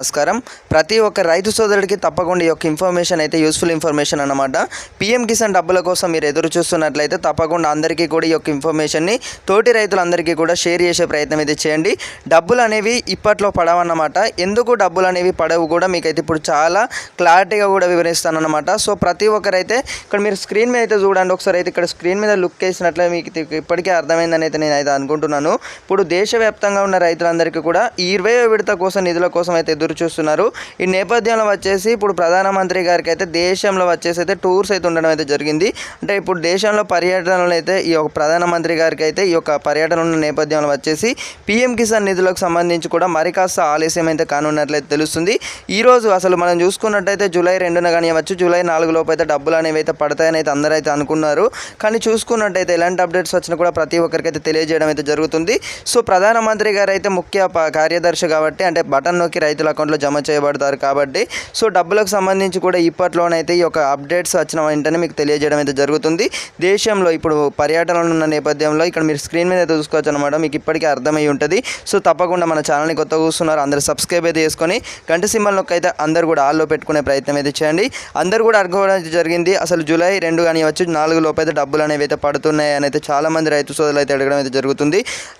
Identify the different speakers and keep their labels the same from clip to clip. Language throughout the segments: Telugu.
Speaker 1: నమస్కారం. ప్రతి ఒక్క రైతు సోదరుడికి తప్పకుండా ఈ యొక్క ఇన్ఫర్మేషన్ అయితే యూస్ఫుల్ ఇన్ఫర్మేషన్ అన్నమాట. పిఎం కిసాన్ డబ్బుల కోసం మీరు ఎదురు చూస్తున్నట్లయితే తప్పకుండా అందరికీ కూడా ఈ యొక్క ఇన్ఫర్మేషన్ని తోటి రైతులందరికీ కూడా షేర్ చేసే ప్రయత్నం అయితే చేయండి. డబ్బులు అనేవి ఇప్పట్లో పడవన్నమాట. ఎందుకు డబ్బులు అనేవి పడవు కూడా మీకైతే ఇప్పుడు చాలా క్లారిటీగా కూడా వివరిస్తానమాట సో ప్రతి ఒక్కరైతే ఇక్కడ మీరు స్క్రీన్ మీద అయితే చూడండి. ఒకసారి అయితే ఇక్కడ స్క్రీన్ మీద లుక్ వేసినట్లయితే మీకు ఇప్పటికే అర్థమైందని అయితే నేను అయితే అనుకుంటున్నాను. ఇప్పుడు దేశవ్యాప్తంగా ఉన్న రైతులందరికీ కూడా ఇరవై విడత కోసం నిధుల కోసం అయితే ఎదురు చూస్తున్నారు ఈ నేపథ్యంలో వచ్చేసి ఇప్పుడు ప్రధానమంత్రి గారికి అయితే దేశంలో వచ్చేసి అయితే టూర్స్ అయితే ఉండడం అయితే జరిగింది. అంటే ఇప్పుడు దేశంలో పర్యటనలు అయితే ఈ యొక్క ప్రధానమంత్రి గారికి అయితే ఈ యొక్క పర్యటన ఉన్న నేపథ్యంలో వచ్చేసి పీఎం కిసాన్ నిధులకు సంబంధించి కూడా మరి కాస్త ఆలస్యం అయితే కానున్నట్లయితే తెలుస్తుంది. ఈరోజు అసలు మనం చూసుకున్నట్టయితే జూలై రెండున కానివ్వచ్చు జూలై నాలుగు లోపు అయితే డబ్బులు అనేవి అయితే పడతాయని అయితే అందరూ అయితే అనుకున్నారు. కానీ చూసుకున్నట్టయితే ఎలాంటి అప్డేట్స్ వచ్చినా కూడా ప్రతి ఒక్కరికి అయితే తెలియజేయడం అయితే జరుగుతుంది. సో ప్రధానమంత్రి గారు అయితే ముఖ్య కార్యదర్శి కాబట్టి అంటే బటన్ నొక్కి రైతుల అకౌంట్లో జమ చేయబడతారు కాబట్టి సో డబ్బులకు సంబంధించి కూడా ఇప్పట్లోనైతే ఈ యొక్క అప్డేట్స్ వచ్చిన వెంటనే మీకు తెలియజేయడం అయితే జరుగుతుంది. దేశంలో ఇప్పుడు పర్యటనలు ఉన్న నేపథ్యంలో ఇక్కడ మీరు స్క్రీన్ మీద అయితే చూసుకోవచ్చు అనమాట మీకు ఇప్పటికే అర్థమై ఉంటుంది. సో తప్పకుండా మన ఛానల్ని కొత్త చూస్తున్నారు అందరూ సబ్స్క్రైబ్ అయితే చేసుకొని గంట సింబల్ నొక్కి అయితే అందరు కూడా ఆల్లో పెట్టుకునే ప్రయత్నం అయితే చేయండి. అందరూ కూడా అనుకోవడం జరిగింది. అసలు జూలై రెండు కానీ వచ్చి నాలుగు లోపైతే అయితే డబ్బులు అనేవి అయితే పడుతున్నాయి అని అయితే చాలా మంది రైతు సోదరులు అయితే అడగడం అయితే జరుగుతుంది.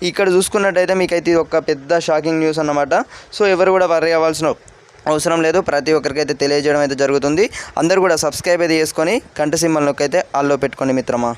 Speaker 1: ఇక్కడ చూసుకున్నట్టయితే మీకు అయితే ఇది ఒక పెద్ద షాకింగ్ న్యూస్ అన్నమాట. సో ఎవరు కూడా వర్రీ అవ్వాల్సిన అవసరం లేదు. ప్రతి ఒక్కరికైతే తెలియజేయడం అయితే జరుగుతుంది. అందరూ కూడా సబ్స్క్రైబ్ అయితే చేసుకొని కంట సింబల్ అయితే ఆల్లో పెట్టుకోండి మిత్రమా.